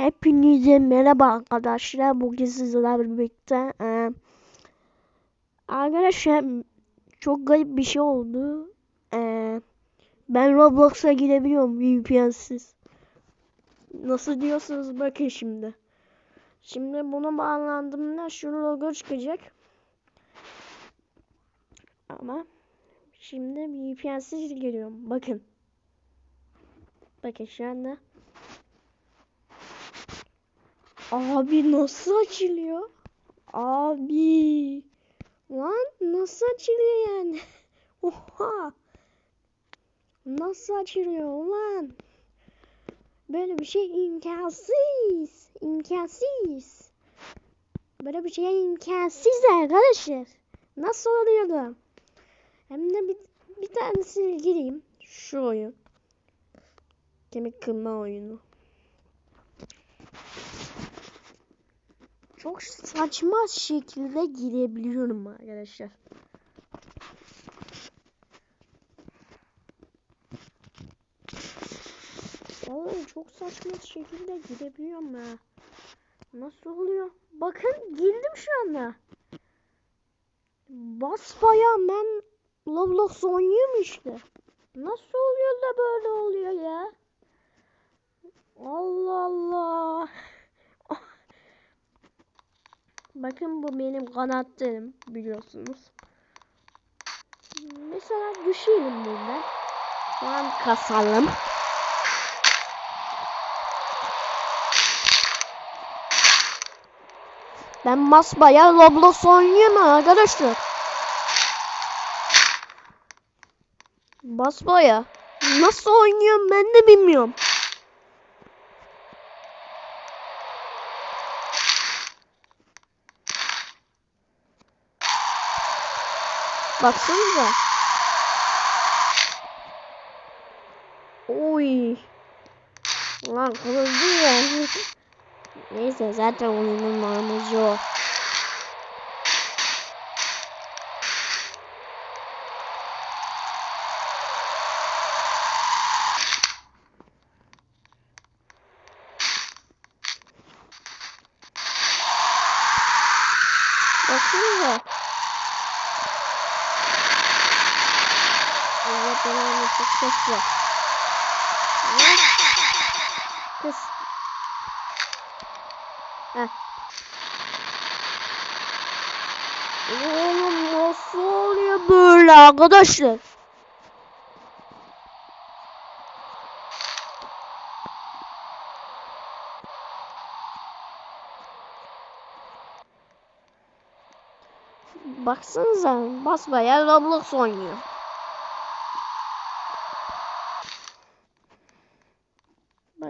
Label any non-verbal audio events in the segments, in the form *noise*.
Hepinize merhaba arkadaşlar. Bugün sizlerle birlikte e, arkadaşlar çok garip bir şey oldu. E, ben Roblox'a girebiliyorum VPN'siz. Nasıl diyorsunuz bakın şimdi. Şimdi bunu bağlandığımda şu logo çıkacak. Ama şimdi VPN'siz giriyorum. Bakın. Bakın şu anda. Abi nasıl açılıyor? Abi. Lan nasıl açılıyor yani? *laughs* Oha. Nasıl açılıyor lan? Böyle bir şey imkansız. İmkansız. Böyle bir şey imkansız arkadaşlar. Nasıl oluyor da? Hem de bir, bir tanesini gireyim. Şu oyun. Kemik kırma oyunu. Çok saçma şekilde girebiliyorum arkadaşlar. Vallahi çok saçma şekilde girebiliyorum ya. Nasıl oluyor? Bakın girdim şu anda. Basbaya ben Roblox oynuyorum işte. Nasıl oluyor da böyle oluyor ya? Allah Allah. Bakın bu benim kanatlarım biliyorsunuz. Mesela düşelim buradan. Şu an kasalım. Ben masbaya Roblox oynuyorum arkadaşlar. Basbaya. Nasıl oynuyorum ben de bilmiyorum. Baksanıza. Oy. Lan kırıldı ya. Neyse zaten oyunun amacı o. Baksanıza. Allah belanı çok ses var. Kız. Heh. Oğlum nasıl oluyor böyle arkadaşlar? Baksanıza basbayağı Roblox oynuyor.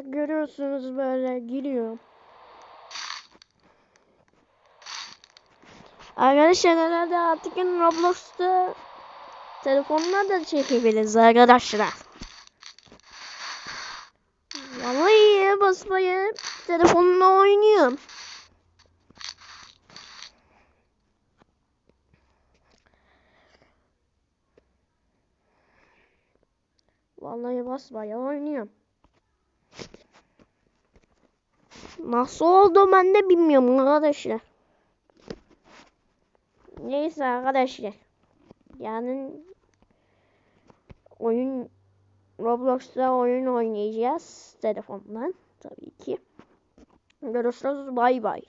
Bak görüyorsunuz böyle giriyor. Arkadaşlar herhalde artık Roblox'ta telefonla da çekebiliriz arkadaşlar. Vallahi basmayı telefonla oynuyorum. Vallahi basmaya oynuyorum. Nasıl oldu ben de bilmiyorum arkadaşlar. Neyse arkadaşlar. Yani oyun Roblox'ta oyun oynayacağız telefondan tabii ki. Görüşürüz bay bay.